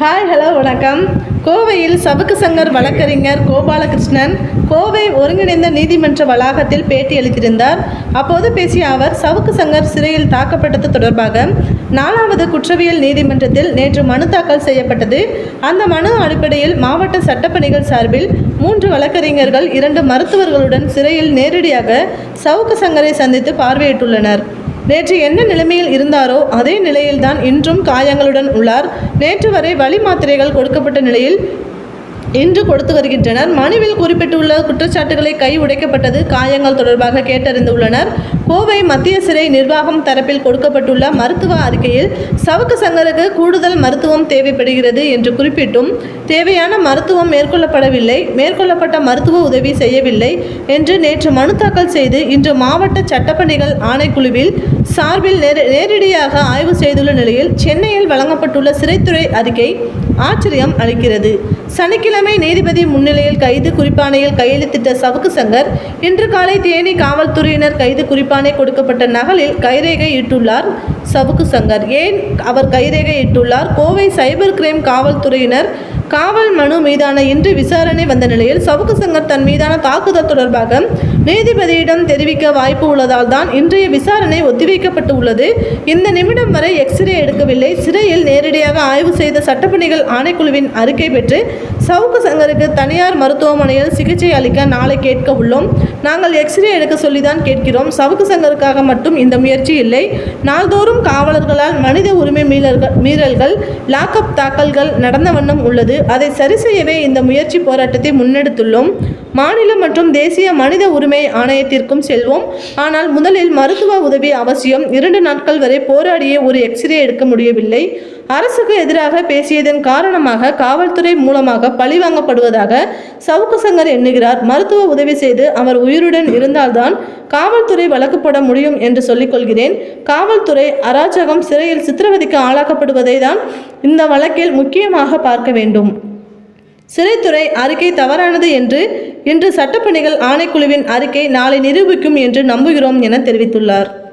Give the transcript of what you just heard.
Hi hello வணக்கம். கோவையில் சவுக்கு சங்கர் வழக்கறிஞர் கோபாலகிருஷ்ணன் கோவை ஒருங்கிணைந்த நீதிமன்ற வளாகத்தில் பேட்டி அளித்திருந்தார். அப்போது பேசிய அவர் சவுக்கு சங்கர் சிறையில் தாக்கப்பட்டது தொடர்பாக நாலாவது குற்றவியல் நீதிமன்றத்தில் நேற்று மனு தாக்கல் செய்யப்பட்டது. அந்த மனு அடிப்படையில் மாவட்ட சட்டப்பணிகள் சார்பில் மூன்று வழக்கறிஞர்கள் இரண்டு மருத்துவர்களுடன் சிறையில் நேரடியாக சவுக்கு சங்கரை சந்தித்து பார்வையிட்டுள்ளனர். நேற்று என்ன நிலைமையில் இருந்தாரோ அதே நிலையில்தான் இன்றும் காயங்களுடன் உள்ளார். நேற்று வரை வழி மாத்திரைகள் கொடுக்கப்பட்ட நிலையில் இன்று கொடுத்து வருகின்றனர். மனுவில் குறிப்பிட்டுள்ள குற்றச்சாட்டுகளை கை உடைக்கப்பட்டது காயங்கள் தொடர்பாக கேட்டறிந்துள்ளனர். கோவை மத்திய சிறை நிர்வாகம் தரப்பில் கொடுக்கப்பட்டுள்ள மருத்துவ அறிக்கையில் சவுக்கு சங்கருக்கு கூடுதல் மருத்துவம் தேவைப்படுகிறது என்று குறிப்பிட்டும் தேவையான மருத்துவம் மேற்கொள்ளப்படவில்லை மேற்கொள்ளப்பட்ட மருத்துவ உதவி செய்யவில்லை என்று நேற்று மனு தாக்கல் செய்து இன்று மாவட்ட சட்டப்பணிகள் ஆணைக்குழுவில் சார்பில் நேர- நேரடியாக ஆய்வு செய்துள்ள நிலையில் சென்னையில் வழங்கப்பட்டுள்ள சிறைத்துறை அறிக்கை ஆச்சரியம் அளிக்கிறது. சனிக்கிழமை நீதிபதி முன்னிலையில் கைது குறிப்பானையில் கையெழுத்திட்ட சவுக்கு சங்கர் இன்று காலை தேனி காவல்துறையினர் கைது குறிப்பானை கொடுக்கப்பட்ட நகலில் கைரேகை இட்டுள்ளார் சவுக்கு சங்கர். ஏன் அவர் கைரேகை இட்டுள்ளார்? கோவை சைபர் கிரைம் காவல்துறையினர் காவல் மனு மீதான இன்று விசாரணை வந்த நிலையில் சவுக்கு சங்கர் தன் மீதான தாக்குதல் தொடர்பாக நீதிபதியிடம் தெரிவிக்க வாய்ப்பு உள்ளதால் தான் இன்றைய விசாரணை ஒத்திவைக்கப்பட்டு உள்ளது. இந்த நிமிடம் வரை எக்ஸ்ரே எடுக்கவில்லை. சிறையில் நேரடியாக ஆய்வு செய்த சட்டப்பணிகள் ஆணைக்குழுவின் அறிக்கை பெற்று சவுக்கு சங்கருக்கு தனியார் மருத்துவமனையில் சிகிச்சை அளிக்க நாளை கேட்க உள்ளோம். நாங்கள் எக்ஸ்ரே எடுக்க சொல்லிதான் கேட்கிறோம். சவுக்கு சங்கருக்காக மட்டும் இந்த முயற்சி இல்லை. நாள்தோறும் காவலர்களால் மனித உரிமை மீறல்கள் மீறல்கள் லாக்அப் தாக்கல்கள் நடந்த வண்ணம் உள்ளது. அதை சரி செய்யவே இந்த முயற்சி போராட்டத்தை முன்னெடுத்துள்ளோம். மாநில மற்றும் தேசிய மனித உரிமை ஆணையத்திற்கும் செல்வோம். ஆனால் முதலில் மருத்துவ உதவி அவசியம். இரண்டு நாட்கள் வரை போராடியே ஒரு எக்ஸ்ரே எடுக்க முடியவில்லை. அரசுக்கு எதிராக பேசியதன் காரணமாக காவல்துறை மூலமாக பழிவாங்கப்படுவதாக சவுக்கு சங்கர் எண்ணுகிறார். மருத்துவ உதவி செய்து அவர் உயிருடன் இருந்தால்தான் காவல்துறை வழக்கு போட முடியும் என்று சொல்லிக் கொள்கிறேன் காவல்துறை அராஜகம் சிறையில் சித்திரவதைக்கு ஆளாக்கப்படுவதை தான் இந்த வழக்கில் முக்கியமாக பார்க்க வேண்டும். சிறைத்துறை அறிக்கை தவறானது என்று இன்று சட்டப்பணிகள் ஆணைக்குழுவின் அறிக்கை நாளை நிரூபிக்கும் என்று நம்புகிறோம் என தெரிவித்துள்ளார்.